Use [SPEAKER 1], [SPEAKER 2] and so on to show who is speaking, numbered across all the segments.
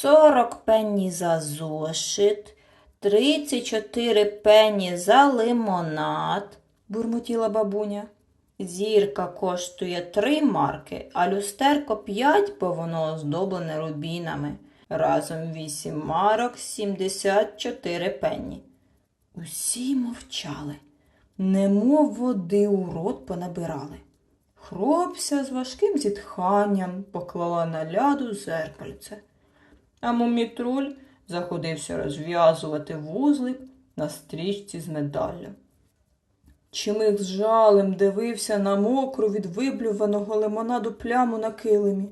[SPEAKER 1] 40 пенні за зошит, 34 пенні за лимонад, бурмотіла бабуня. Зірка коштує 3 марки, а люстерко 5, бо воно оздоблене рубінами. Разом 8 марок, 74 пенні. Усі мовчали, немов води у рот понабирали. Хропся з важким зітханням поклала на ляду зеркальце. А мумітруль заходився розв'язувати вузлик на стрічці з медаллю. Чимих з жалем дивився на мокру від виблюваного лимонаду пляму на килимі.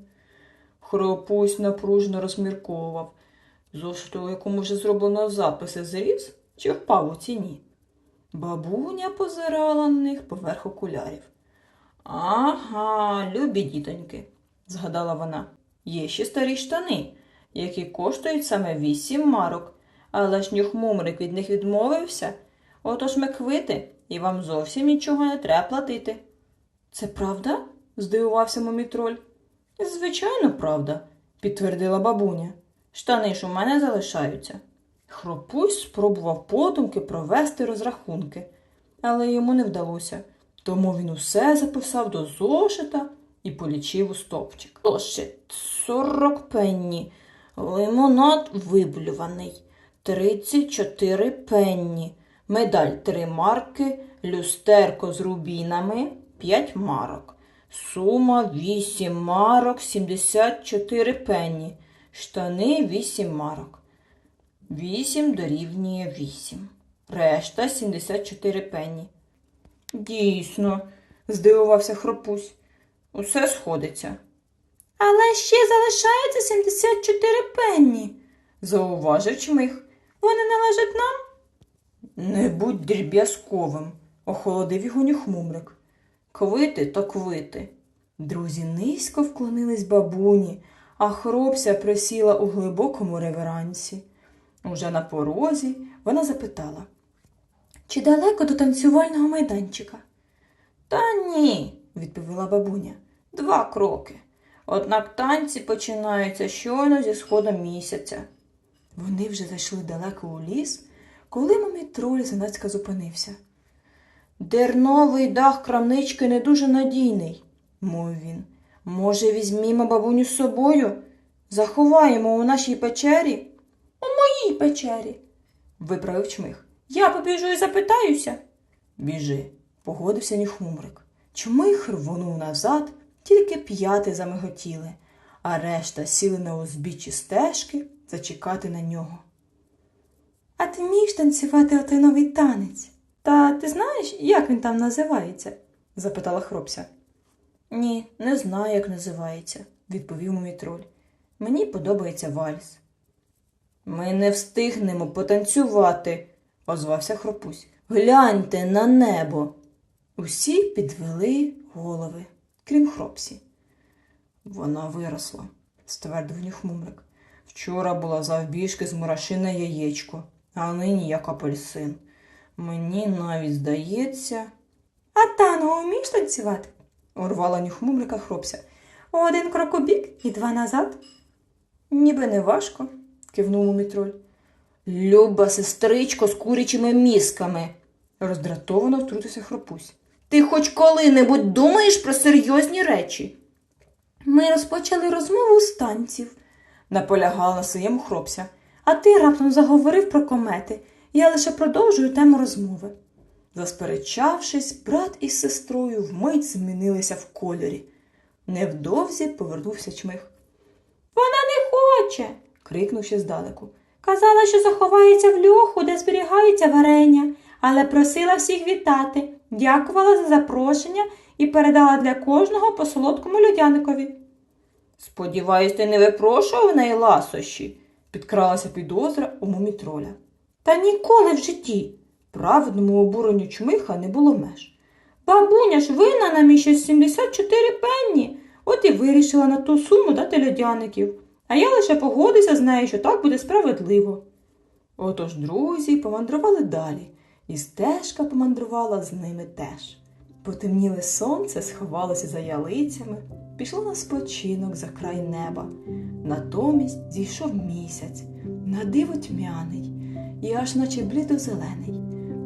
[SPEAKER 1] Хропусь напружно розмірковував, зошиту, у якому вже зроблено записи зріс чи впав у ціні. Бабуня позирала на них поверх окулярів. Ага, любі дітоньки, згадала вона. Є ще старі штани, які коштують саме вісім марок, але ж нюхмумрик від них відмовився. Отож ми квити, і вам зовсім нічого не треба платити. Це правда? здивувався мумітроль. Звичайно, правда, підтвердила бабуня. Штани ж у мене залишаються. Хропусь спробував подумки провести розрахунки, але йому не вдалося. Тому він усе записав до зошита і полічив у стовпчик. Зошит 40 пенні, лимонад виблюваний, 34 пенні, медаль 3 марки, люстерко з рубінами 5 марок, сума 8 марок, 74 пенні, штани 8 марок. 8 дорівнює 8. Решта 74 пенні. Дійсно, здивувався хропусь. Усе сходиться. Але ще залишається 74 пенні, зауважив чмих. Вони належать нам? Не будь дріб'язковим, охолодив його нюхмумрик. Квити то квити. Друзі низько вклонились бабуні, а хропся присіла у глибокому реверансі. Уже на порозі вона запитала. Чи далеко до танцювального майданчика? Та ні, відповіла бабуня. Два кроки. Однак танці починаються щойно зі сходом місяця. Вони вже зайшли далеко у ліс, коли мумітроль знацька зупинився. Дерновий дах крамнички не дуже надійний, мовив він. Може, візьмімо бабуню з собою? Заховаємо у нашій печері? У моїй печері, виправив чмих. Я побіжу і запитаюся. Біжи, погодився ніхмумрик. Чмих рвонув назад, тільки п'яти замиготіли, а решта сіли на узбіччі стежки зачекати на нього. А ти вмієш танцювати отой новий танець? Та ти знаєш, як він там називається? запитала хропся. Ні, не знаю, як називається, відповів мумітроль. Мені подобається вальс. Ми не встигнемо потанцювати, озвався хропусь. Гляньте на небо. Усі підвели голови, крім хропсі. Вона виросла, ствердив нюхмумрик. Вчора була завбіжки з мурашине яєчко, а нині як апельсин. Мені навіть здається. А танго вмієш танцювати? урвала нюхмумрика хропся. Один крок у бік і два назад. Ніби не важко, кивнув мумітроль. Люба сестричко з курячими мізками, роздратовано втрутився хропусь. Ти хоч коли-небудь думаєш про серйозні речі? Ми розпочали розмову з танців, наполягала на своєму хропся. А ти раптом заговорив про комети. Я лише продовжую тему розмови. Засперечавшись, брат із сестрою вмить змінилися в кольорі. Невдовзі повернувся чмих. Вона не хоче. крикнув ще здалеку. Казала, що заховається в льоху, де зберігається варення, але просила всіх вітати, дякувала за запрошення і передала для кожного по солодкому людяникові. Сподіваюсь, ти не випрошував в неї ласощі, підкралася підозра у мумітроля. Та ніколи в житті. Праведному обуренню чмиха не було меж. Бабуня ж винна нам іще 74 пенні, от і вирішила на ту суму дати льодяників, а я лише погодився з нею, що так буде справедливо. Отож друзі помандрували далі, і стежка помандрувала з ними теж. Потемніле сонце сховалося за ялицями, пішло на спочинок за край неба. Натомість зійшов місяць, на диво тьмяний, і аж наче блідо-зелений.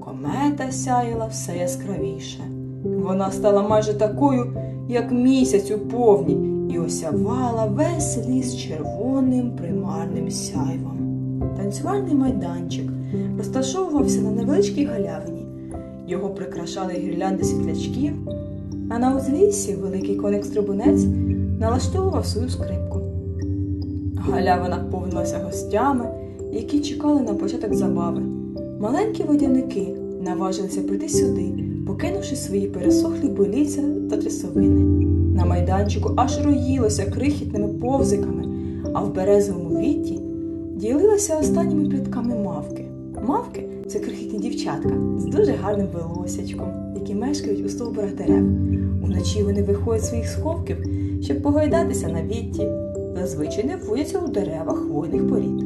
[SPEAKER 1] Комета сяяла все яскравіше. Вона стала майже такою, як місяць у повні, і осявала весь ліс червоним примарним сяйвом. Танцювальний майданчик розташовувався на невеличкій галявині. Його прикрашали гірлянди світлячків, а на узліссі великий коник-стрибунець налаштовував свою скрипку. Галявина повнилася гостями, які чекали на початок забави. Маленькі водяники наважилися прийти сюди, покинувши свої пересохлі боліця та трясовини. На майданчику аж роїлося крихітними повзиками, а в березовому віті ділилася останніми плітками мавки. Мавки це крихітні дівчатка з дуже гарним волосячком, які мешкають у стовбурах дерев. Уночі вони виходять з своїх сховків, щоб погойдатися на вітті. Зазвичай не вводяться у деревах хвойних порід.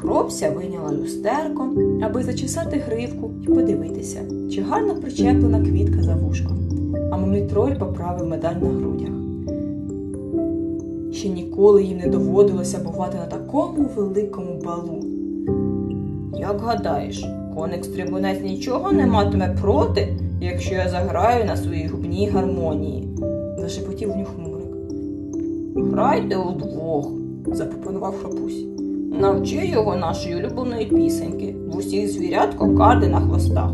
[SPEAKER 1] Хробся вийняла люстерко, аби зачесати гривку і подивитися, чи гарно причеплена квітка за вушком. А мумітроль поправив медаль на грудях. Ще ніколи їм не доводилося бувати на такому великому балу. Як гадаєш, коник стрибунець нічого не матиме проти, якщо я заграю на своїй губній гармонії, зашепотів нюхмурик. Грайте удвох, запропонував хропусь. Навчи його нашої улюбленої пісеньки в усіх звірят кокарди на хвостах.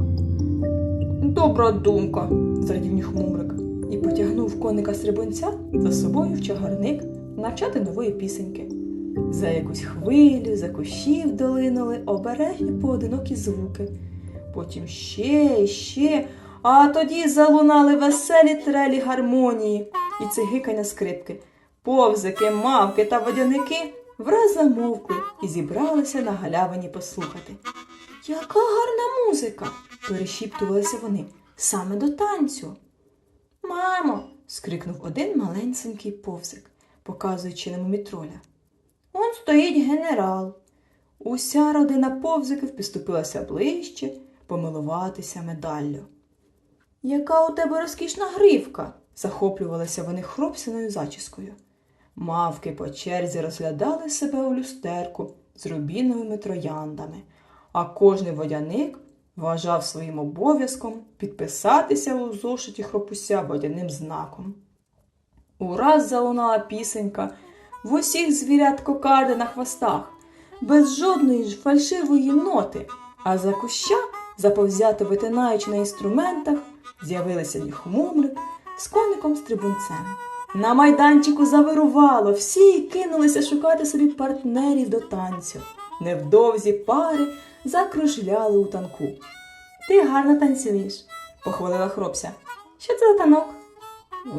[SPEAKER 1] Добра думка, зрадів нюхмурик і потягнув коника стрибунця за собою в чагарник навчати нової пісеньки. За якусь хвилю, за кущів долинули обережні поодинокі звуки. Потім ще ще, а тоді залунали веселі трелі гармонії і цигикання скрипки. Повзики, мавки та водяники враз замовкли і зібралися на галявині послухати. Яка гарна музика! перешіптувалися вони саме до танцю. Мамо. скрикнув один маленький повзик, показуючи на мумітроля. Он стоїть генерал. Уся родина повзиків підступилася ближче помилуватися медаллю. Яка у тебе розкішна гривка? захоплювалися вони хробсяною зачіскою. Мавки по черзі розглядали себе у люстерку з рубіновими трояндами, а кожний водяник вважав своїм обов'язком підписатися у зошиті хропуся водяним знаком. Ураз залунала пісенька в усіх звірят кокарди на хвостах, без жодної ж фальшивої ноти, а за куща, заповзято витинаючи на інструментах, з'явилися хмумрик з коником стрибунцем. На майданчику завирувало, всі кинулися шукати собі партнерів до танцю. Невдовзі пари закружляли у танку. Ти гарно танцюєш, похвалила хробся. Що це за танок?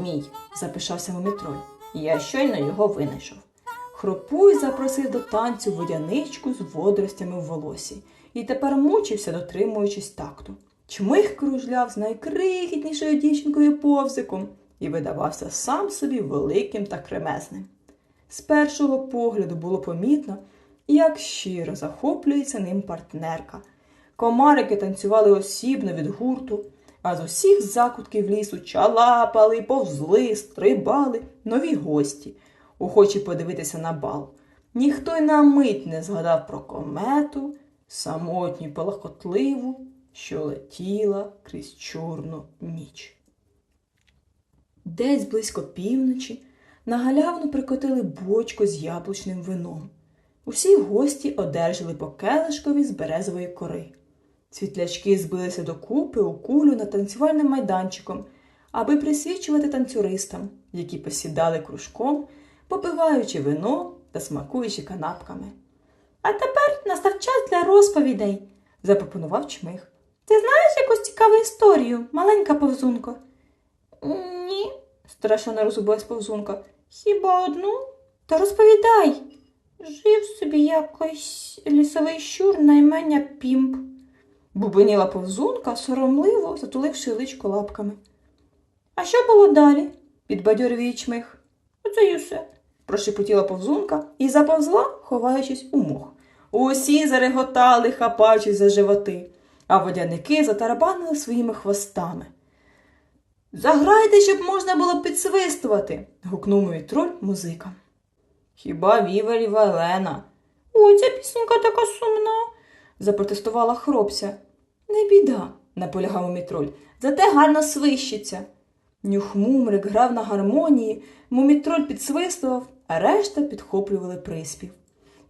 [SPEAKER 1] Мій, запишався мумітроль. Я щойно його винайшов. Хропуй запросив до танцю водяничку з водоростями в волосі і тепер мучився, дотримуючись такту. Чмих кружляв з найкрихітнішою дівчинкою повзиком і видавався сам собі великим та кремезним. З першого погляду було помітно, як щиро захоплюється ним партнерка. Комарики танцювали осібно від гурту, а з усіх закутків лісу чалапали, повзли, стрибали нові гості, охочі подивитися на бал. Ніхто й на мить не згадав про комету, самотню палахотливу, що летіла крізь чорну ніч. Десь близько півночі на галявину прикотили бочку з яблучним вином. Усі гості одержали по келишкові з березової кори. Світлячки збилися докупи у кулю над танцювальним майданчиком, аби присвічувати танцюристам, які посідали кружком, попиваючи вино та смакуючи канапками. А тепер настав час для розповідей, запропонував чмих. Ти знаєш якусь цікаву історію, маленька повзунко? Ні, страшенно розгубилась повзунка. Хіба одну? Та розповідай. Жив собі якось лісовий щур на імення Пімп. Бубеніла повзунка, соромливо затуливши личко лапками. А що було далі? підбадьорив її чмих. Оце й усе, прошепотіла повзунка і заповзла, ховаючись у мох. Усі зареготали, хапаючись за животи, а водяники затарабанили своїми хвостами. Заграйте, щоб можна було підсвистувати, гукнув мій троль музика. Хіба Вівер і Валена? Ой, ця пісенька така сумна, запротестувала хробся. Не біда, наполягав мумітроль, зате гарно свищиться. Нюхмумрик грав на гармонії, мумітроль підсвистував, а решта підхоплювали приспів.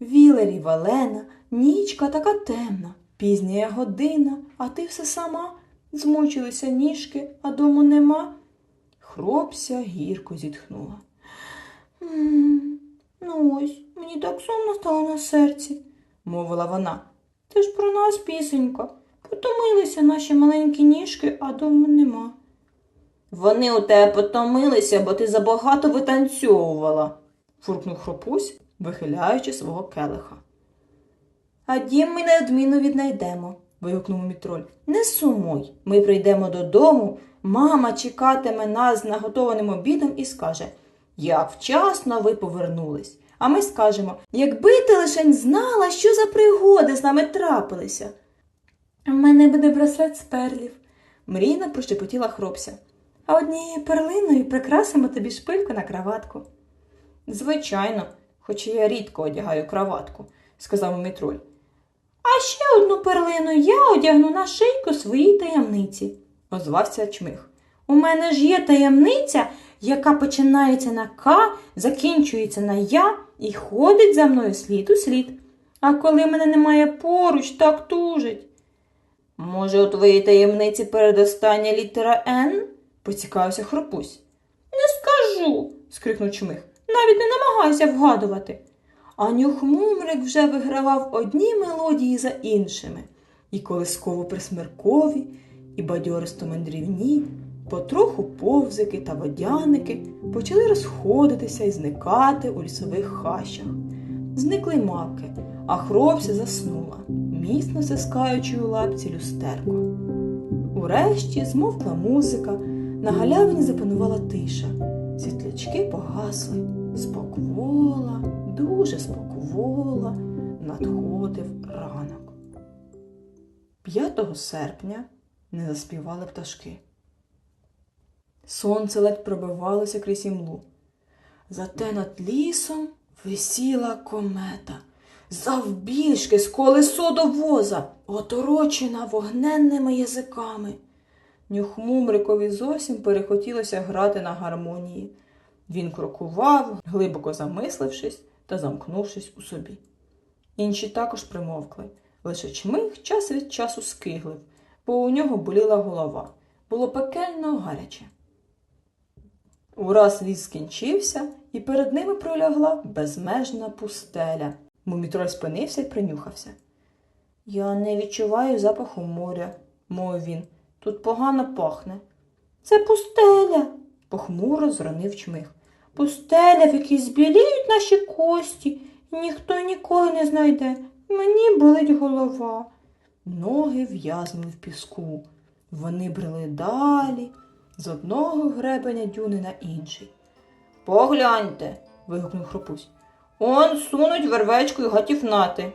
[SPEAKER 1] Вілері, Валена, нічка така темна, пізня година, а ти все сама. Змучилися ніжки, а дому нема. Хропся гірко зітхнула. «М, Ну ось, мені так сумно стало на серці, мовила вона. Це ж про нас пісенька. Потомилися наші маленькі ніжки, а дому нема. Вони у тебе потомилися, бо ти забагато витанцьовувала, фуркнув хропусь, вихиляючи свого келиха. А дім ми неодмінно віднайдемо, вигукнув мітроль. Не сумуй. Ми прийдемо додому, мама чекатиме нас з наготованим обідом і скаже, як вчасно ви повернулись. А ми скажемо, якби ти лишень знала, що за пригоди з нами трапилися. У мене буде браслет з перлів, мрійно прощепотіла хропся. А однією перлиною прикрасимо тобі шпильку на краватку. Звичайно, хоч я рідко одягаю краватку, сказав мітроль. А ще одну перлину я одягну на шийку своїй таємниці, озвався чмих. У мене ж є таємниця, яка починається на К, закінчується на Я і ходить за мною слід у слід. А коли мене немає поруч, так тужить. Може, у твоїй таємниці передостання літера Н? поцікавився хропусь. Не скажу, скрикнув чмих. Навіть не намагайся вгадувати. А нюхмумрик вже вигравав одні мелодії за іншими, і колисково присмеркові, і бадьористо мандрівні, потроху повзики та водяники почали розходитися і зникати у лісових хащах. Зникли мавки, а хробся заснула, міцно стискаючи у лапці люстерко. Урешті змовкла музика, на галявині запанувала тиша. Світлячки погасли, споквола, дуже споквола, надходив ранок. 5 серпня не заспівали пташки. Сонце ледь пробивалося крізь імлу. Зате над лісом висіла комета, завбільшки з колесо до воза, оторочена вогненними язиками. Нюхмумрикові зовсім перехотілося грати на гармонії. Він крокував, глибоко замислившись та замкнувшись у собі. Інші також примовкли, лише чмих час від часу скиглив, бо у нього боліла голова. Було пекельно гаряче. Ураз ліс скінчився, і перед ними пролягла безмежна пустеля. Мумітроль спинився і принюхався. Я не відчуваю запаху моря, мовив він. Тут погано пахне. Це пустеля, похмуро зронив чмих. Пустеля, в якій збіліють наші кості, ніхто ніколи не знайде. Мені болить голова. Ноги в'язнули в піску. Вони брели далі, з одного гребеня дюни на інший. Погляньте. вигукнув хропусь. Он сунуть вервечку й гатіфнати.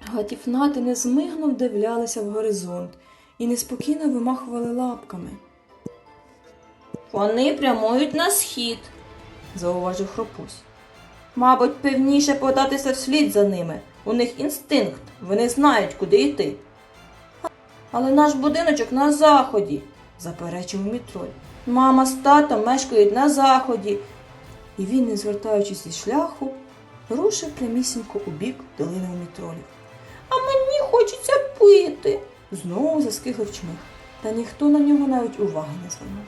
[SPEAKER 1] Гатіфнати незмигно вдивлялися в горизонт і неспокійно вимахували лапками. Вони прямують на схід, зауважив хропусь. Мабуть, певніше податися вслід за ними. У них інстинкт, вони знають, куди йти. Але наш будиночок на заході, заперечив мітроль. Мама з татом мешкають на заході. І він, не звертаючись зі шляху, рушив прямісінько у бік долини мітролів. А мені хочеться пити. Знову заскиглив чмих, та ніхто на нього навіть уваги не звернув.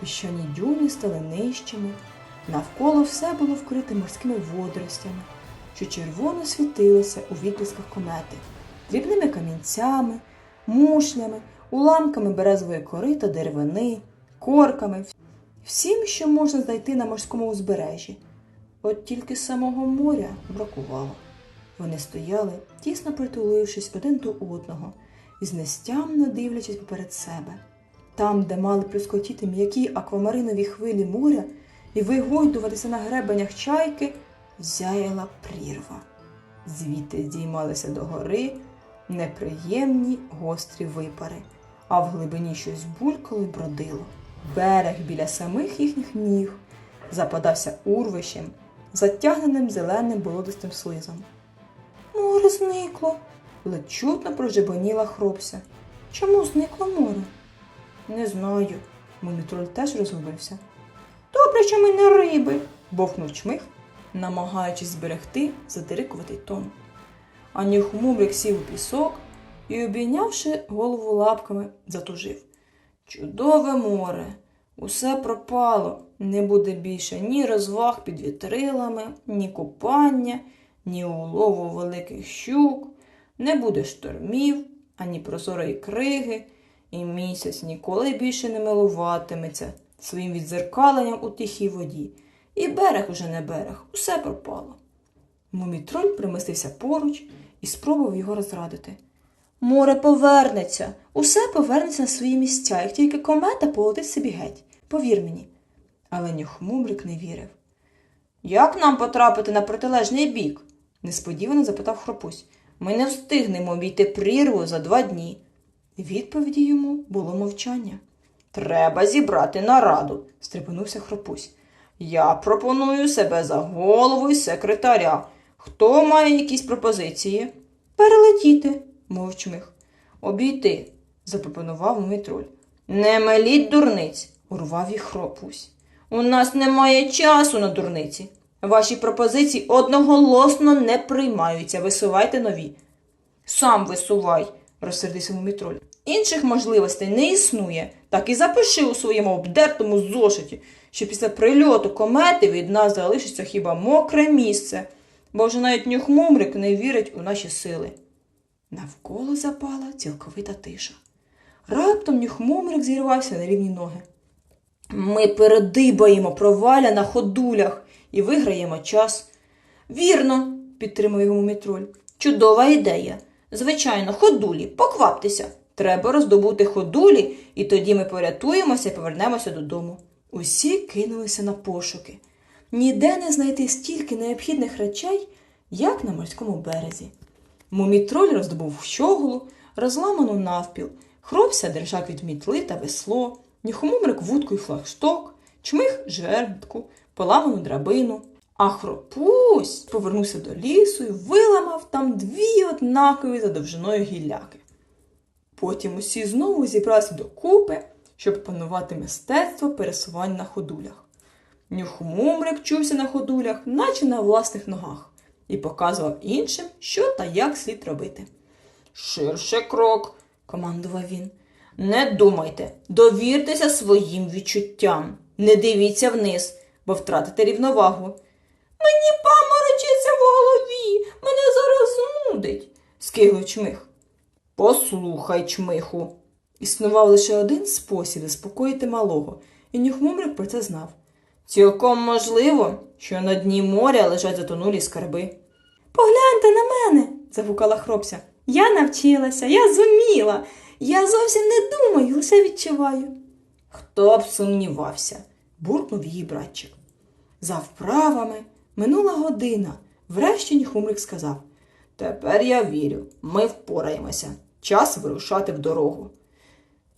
[SPEAKER 1] Піщані дюни стали нижчими, навколо все було вкрите морськими водоростями, що червоно світилися у відблисках комети, дрібними камінцями, мушлями, уламками березової кори та деревини, корками, всім, що можна знайти на морському узбережжі. От тільки самого моря бракувало. Вони стояли, тісно притулившись один до одного і знестямно дивлячись поперед себе. Там, де мали плюскотіти м'які аквамаринові хвилі моря і вигойдуватися на гребенях чайки, зяяла прірва. Звідти здіймалися до гори неприємні гострі випари, а в глибині щось булькало й бродило. Берег біля самих їхніх ніг западався урвищем, затягненим зеленим болотистим слизом. Море зникло, ледь чутно прожебоніла хропся. Чому зникло море? Не знаю. Мумітроль теж розгубився. Добре, що ми не риби, бовкнув чмих, намагаючись зберегти задирикуватий тон. А нюхмумрик сів у пісок і, обійнявши голову лапками, затужив. Чудове море! Усе пропало, не буде більше ні розваг під вітрилами, ні купання, ні улову великих щук, не буде штормів, ані прозорої криги, і місяць ніколи більше не милуватиметься своїм відзеркаленням у тихій воді. І берег уже не берег, усе пропало. Мумітроль примостився поруч і спробував його розрадити. Море повернеться, усе повернеться на свої місця, як тільки комета полетить собі геть. Повір мені. Але нюхмумрик не вірив. Як нам потрапити на протилежний бік? несподівано запитав хропусь. Ми не встигнемо обійти прірву за два дні. Відповіді йому було мовчання. Треба зібрати нараду, стрепенувся хропусь. Я пропоную себе за голову й секретаря. Хто має якісь пропозиції? Перелетіти, мов чмих. Обійти, запропонував Мумітроль. Не меліть дурниць, урвав їх хропусь. У нас немає часу на дурниці. Ваші пропозиції одноголосно не приймаються. Висувайте нові. Сам висувай, розсердився Мумітроль. Інших можливостей не існує. Так і запиши у своєму обдертому зошиті, що після прильоту комети від нас залишиться хіба мокре місце, бо вже навіть нюхмумрик не вірить у наші сили. Навколо запала цілковита тиша. Раптом нюхмумрик зірвався на рівні ноги. Ми передибаємо проваля на ходулях і виграємо час. Вірно, підтримав його мумітроль. Чудова ідея. Звичайно, ходулі, покваптеся. Треба роздобути ходулі, і тоді ми порятуємося і повернемося додому. Усі кинулися на пошуки. Ніде не знайти стільки необхідних речей, як на морському березі. Мумітроль роздобув щоглу, розламану навпіл, хропся держак від мітли та весло, ніхомумрик вудку й флагшток, чмих жердку, поламану драбину. А хропусь повернувся до лісу і виламав там дві однакові за довжиною гілляки. Потім усі знову зібралися докупи, щоб панувати мистецтво пересувань на ходулях. Нюхмумрик чувся на ходулях, наче на власних ногах, і показував іншим, що та як слід робити. Ширше крок, командував він. Не думайте, довіртеся своїм відчуттям. Не дивіться вниз, бо втратите рівновагу. Мені паморочиться в голові, мене зараз нудить, скиглив чмих. Послухай, чмиху. Існував лише один спосіб заспокоїти малого, і Нюхмумрик про це знав. Цілком можливо, що на дні моря лежать затонулі скарби. Погляньте на мене, загукала хропся. Я навчилася, я зуміла. Я зовсім не думаю, лише відчуваю. Хто б сумнівався, буркнув її братчик. За вправами минула година. Врешті Ніхумрик сказав Тепер я вірю, ми впораємося. Час вирушати в дорогу.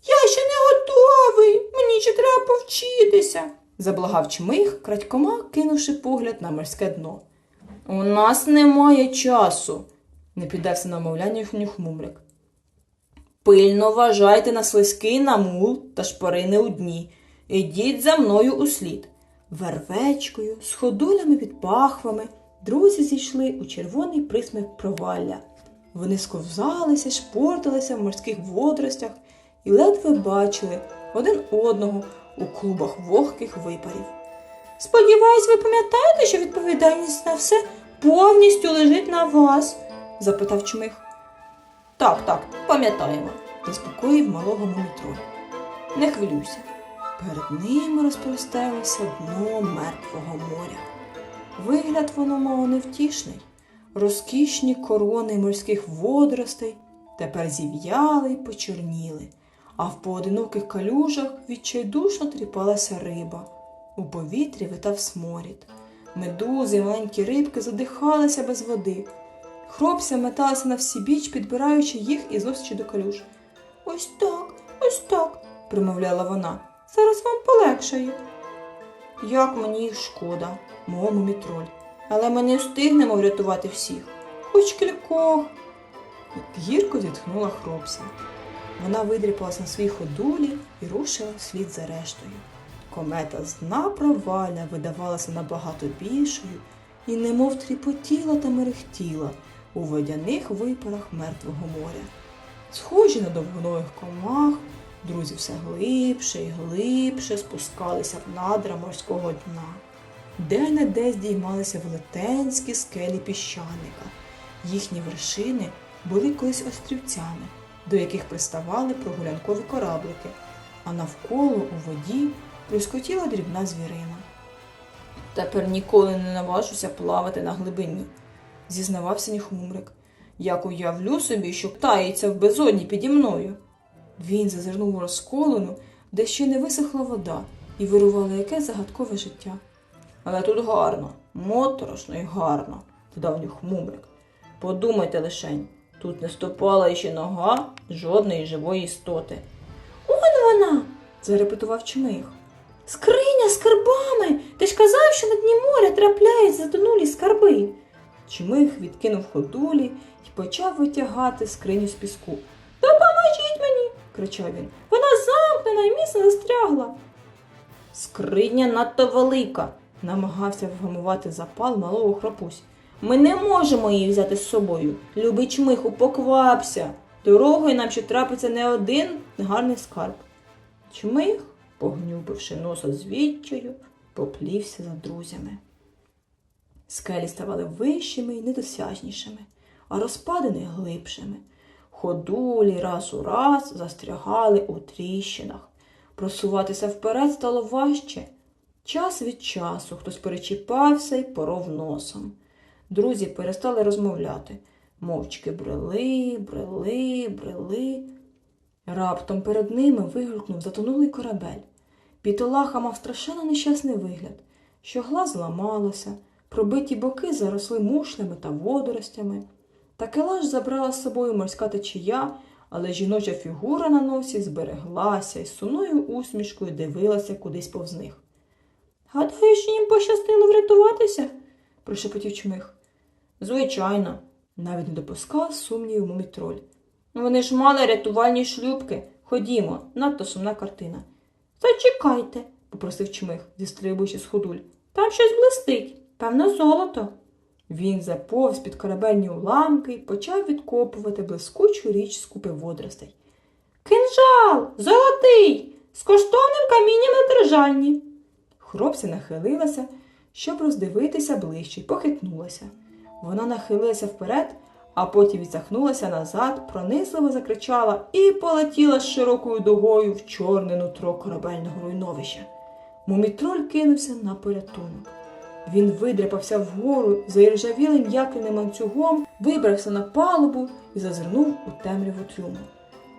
[SPEAKER 1] Я ще не готовий, мені ще треба повчитися, заблагав чмих, крадькома кинувши погляд на морське дно. У нас немає часу, не піддався на мовляння Нюхмумрик. Пильно вважайте на слизький намул та шпарини у дні. Ідіть за мною услід. Вервечкою, з ходулями під пахвами, друзі зійшли у червоний присмик провалля. Вони сковзалися, шпорталися в морських водоростях і ледве бачили один одного у клубах вогких випарів. Сподіваюсь, ви пам'ятаєте, що відповідальність на все повністю лежить на вас? запитав чмих. Так, так, пам'ятаємо, заспокоїв малого мумітроль. Не хвилюйся. Перед ними розпростелося дно мертвого моря. Вигляд воно мало невтішний. Розкішні корони морських водоростей тепер зів'яли й почорніли, а в поодиноких калюжах відчайдушно тріпалася риба. У повітрі витав сморід. Медузи й маленькі рибки задихалися без води. Хропся металася на всі біч, підбираючи їх із зустрічі до калюж. Ось так, ось так, примовляла вона. Зараз вам полегшає. Як мені їх шкода, мов мумітроль. Але ми не встигнемо врятувати всіх, хоч кількох. Гірко зітхнула хропся. Вона видріпалась на своїй ходулі і рушила вслід за рештою. Комета з дна проваля видавалася набагато більшою і немов тріпотіла та мерехтіла у водяних випарах мертвого моря. Схожі на довгоногих комах, друзі все глибше і глибше спускалися в надра морського дна. Де-не-де здіймалися велетенські скелі піщаника. Їхні вершини були колись острівцями, до яких приставали прогулянкові кораблики, а навколо у воді плюскотіла дрібна звірина. Тепер ніколи не наважуся плавати на глибині, зізнавався ніхмумрик. Як уявлю собі, що таїться в безодні піді мною. Він зазирнув у розколину, де ще не висохла вода, і вирувало яке загадкове життя. Але тут гарно, моторошно і гарно, додав нюхмумрик. Подумайте лишень, тут не ступала іще нога жодної живої істоти. Он вона. зарепетував чмих. Скриня з скарбами. Ти ж казав, що на дні моря трапляють затонулі скарби. Чмих відкинув ходулі і почав витягати скриню з піску. Допоможіть мені. кричав він. Вона замкнена і міцно застрягла. Скриня надто велика, намагався вгамувати запал малого храпусь. Ми не можемо її взяти з собою. Любий чмиху, поквапся. Дорогою нам ще трапиться не один гарний скарб. Чмих, погнюбивши носа з відчаю, поплівся за друзями. Скелі ставали вищими і недосяжнішими, а розпадини глибшими. Ходулі раз у раз застрягали у тріщинах. Просуватися вперед стало важче. Час від часу хтось перечіпався і поров носом. Друзі перестали розмовляти. Мовчки брели, брели, брели. Раптом перед ними вигукнув затонулий корабель. Бітолаха мав страшенно нещасний вигляд, що глаз зламалося, пробиті боки заросли мушлями та водоростями. Такелаж забрала з собою морська течія, але жіноча фігура на носі збереглася і сумною усмішкою дивилася кудись повз них. Гадаю, що їм пощастило врятуватися, прошепотів чмих. Звичайно, навіть не допускав сумніву мумітроль. Вони ж мали рятувальні шлюбки. Ходімо, надто сумна картина. Зачекайте, попросив чмих, зістрибуючи з ходуль. Там щось блистить, певно, золото. Він заповз під корабельні уламки і почав відкопувати блискучу річ з купи водоростей. Кинжал! Золотий! З коштовним камінням на держанні. Хробця нахилилася, щоб роздивитися ближче, й похитнулася. Вона нахилилася вперед, а потім відсахнулася назад, пронизливо закричала і полетіла з широкою дугою в чорне нутро корабельного руйновища. Мумітроль кинувся на порятунок. Він видряпався вгору заіржавілим якиним ланцюгом, вибрався на палубу і зазирнув у темряву трюму.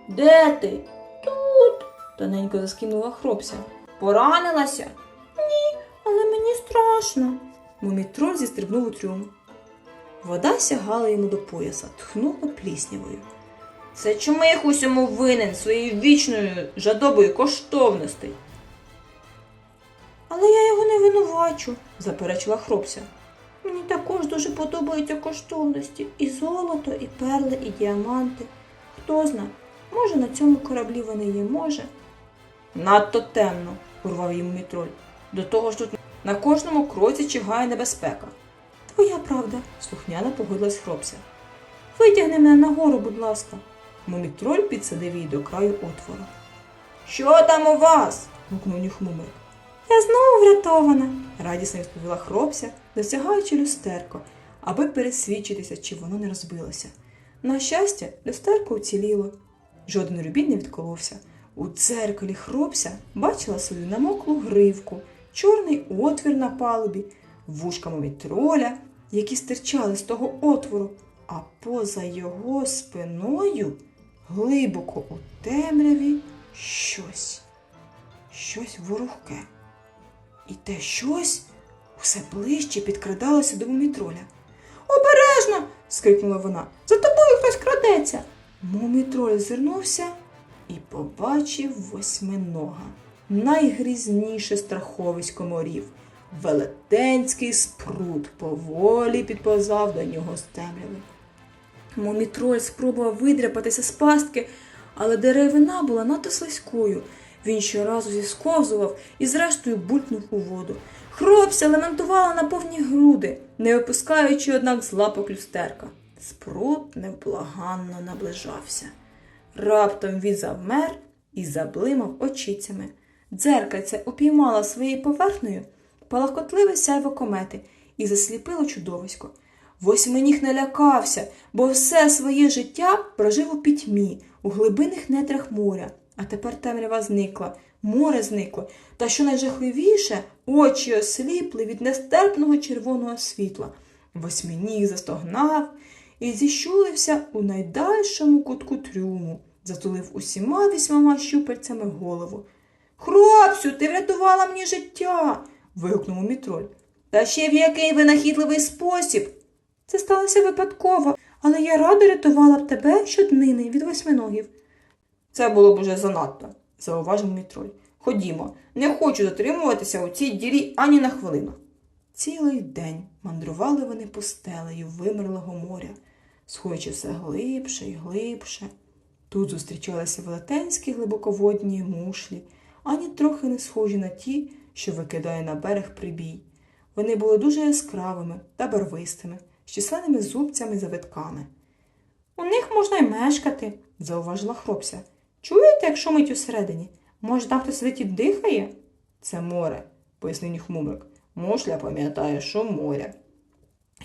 [SPEAKER 1] Де ти? Тут. тоненько заскинула хропся. Поранилася? Ні, але мені страшно. Мумітроль зістрибнув у трюм. Вода сягала йому до пояса, тхнула пліснявою. Це чому я усьому винен своєю вічною жадобою коштовностей? Але я його не винувачу, заперечила хропся. Мені також дуже подобаються коштовності і золото, і перли, і діаманти. Хто зна, може на цьому кораблі вони є, може. Надто темно, урвав йому мітроль. До того ж тут на кожному кроці чигає небезпека. Твоя правда, слухняно погодилась хропся. Витягни мене нагору, будь ласка. Мумітроль підсадив її до краю отвору. Що там у вас? гукнув нюхмумик. Я знову врятована, радісно відповіла хропся, досягаючи люстерко, аби пересвідчитися, чи воно не розбилося. На щастя, люстерко уціліло. Жоден рубін не відколовся. У дзеркалі хропся бачила свою намоклу гривку, чорний отвір на палубі, вушка мумітроля, які стирчали з того отвору, а поза його спиною, глибоко у темряві, щось, щось ворухке. І те щось усе ближче підкрадалося до мумітроля. Обережно. скрикнула вона. За тобою хтось крадеться. Мумітроль зирнувся і побачив восьминога, найгрізніше страховисько морів. Велетенський спрут поволі підповзав до нього з темряви. Мумітроль спробував видряпатися з пастки, але деревина була надто слизькою. Він щоразу зісковзував і зрештою булькнув у воду. Хропся лементувала на повні груди, не випускаючи, однак, з лапок люстерка. Спрут невблаганно наближався. Раптом він завмер і заблимав очицями. Дзеркальце упіймала своєю поверхнею палахкотливе сяйво комети і засліпило чудовисько. Восьминіг не лякався, бо все своє життя прожив у пітьмі, у глибинних нетрах моря. А тепер темрява зникла, море зникло, та що найжахливіше, очі осліпли від нестерпного червоного світла. Восьминіг застогнав і зіщулився у найдальшому кутку трюму, затулив усіма вісьмома щупальцями голову. Хропсю, ти врятувала мені життя. Вигукнув мітроль. Та ще в який винахідливий спосіб. Це сталося випадково, але я радо рятувала б тебе щоднини від восьминогів. Це було б уже занадто, зауважив мітроль. Ходімо, не хочу затримуватися у цій дірі ані на хвилину. Цілий день мандрували вони пустелею вимерлого моря, сходячи все глибше і глибше. Тут зустрічалися велетенські глибоководні мушлі, ані трохи не схожі на ті, що викидає на берег прибій. Вони були дуже яскравими та барвистими, з численними зубцями завитками. У них можна й мешкати, зауважила хропся. Чуєте, як шумить усередині? Може, там хтось сидить і дихає? Це море, пояснив Нюхмумрик. Мушля пам'ятає, що море.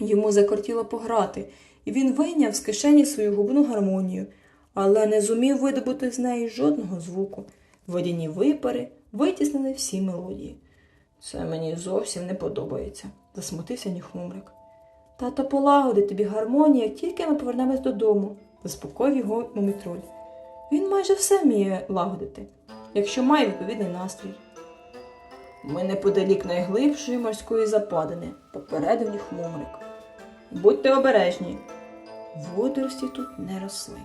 [SPEAKER 1] Йому закортіло пограти, і він вийняв з кишені свою губну гармонію, але не зумів видобути з неї жодного звуку. Водяні випари витіснили всі мелодії. Це мені зовсім не подобається, засмутився Нюхмумрик. Тато полагодить тобі гармонію, як тільки ми повернемось додому, заспокоїв його мумітроль. Він майже все вміє лагодити, якщо має відповідний настрій. Ми неподалік найглибшої морської западини, попередив їх мумрик. Будьте обережні. Водорості тут не росли.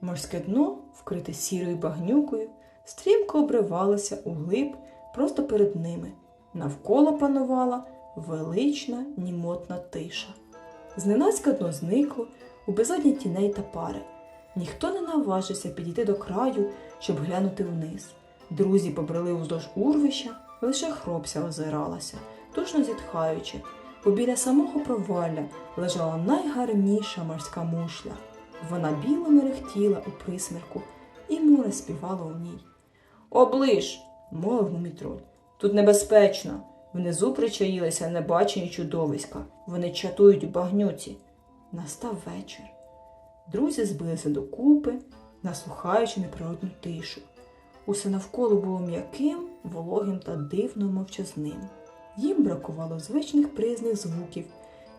[SPEAKER 1] Морське дно, вкрите сірою багнюкою, стрімко обривалося у глиб просто перед ними. Навколо панувала велична німотна тиша. Зненацька дно зникло у безодні тіней та пари. Ніхто не наважився підійти до краю, щоб глянути вниз. Друзі побрели уздовж урвища, лише хропся озиралася, тушно зітхаючи, бо біля самого провалля лежала найгарніша морська мушля. Вона біло мерехтіла у присмірку, і море співало у ній. Оближ, мовив мумітроль. Тут небезпечно. Внизу причаїлися небачені чудовиська. Вони чатують у багнюці. Настав вечір. Друзі збилися докупи, наслухаючи неприродну тишу. Усе навколо було м'яким, вологим та дивно мовчазним. Їм бракувало звичних приязних звуків,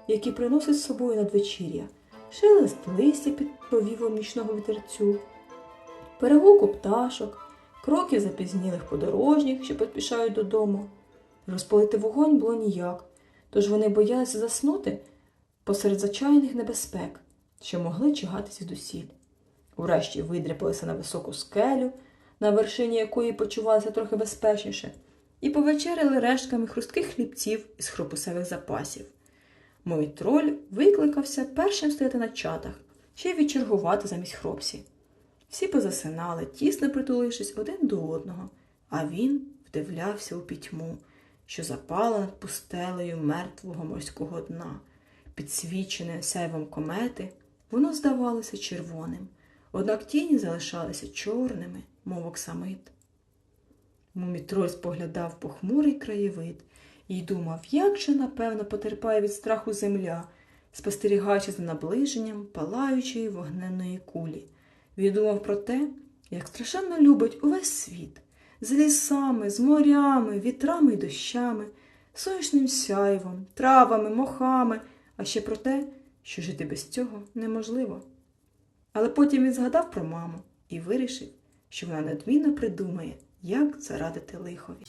[SPEAKER 1] які приносить з собою надвечір'я, шелест листя під повівом нічного вітерцю, перегуку пташок, кроків запізнілих подорожніх, що поспішають додому. Розпалити вогонь було ніяк, тож вони боялися заснути посеред зачаяних небезпек, що могли чигатися звідусіль. Урешті видряпалися на високу скелю, на вершині якої почувалися трохи безпечніше, і повечеряли рештками хрустких хлібців із хропусевих запасів. Мой троль викликався першим стояти на чатах, ще й відчергувати замість хропсі. Всі позасинали, тісно притулившись один до одного, а він вдивлявся у пітьму, що запала над пустелею мертвого морського дна. Підсвічене сяйвом комети, воно здавалося червоним, однак тіні залишалися чорними, мов оксамит. Мумітроль споглядав похмурий краєвид і думав, як же, напевно, потерпає від страху земля, спостерігаючи за наближенням палаючої вогненної кулі. Він думав про те, як страшенно любить увесь світ з лісами, з морями, вітрами й дощами, сонячним сяйвом, травами, мохами, а ще про те, що жити без цього неможливо. Але потім він згадав про маму і вирішив, що вона недмінно придумає, як зарадити лихові.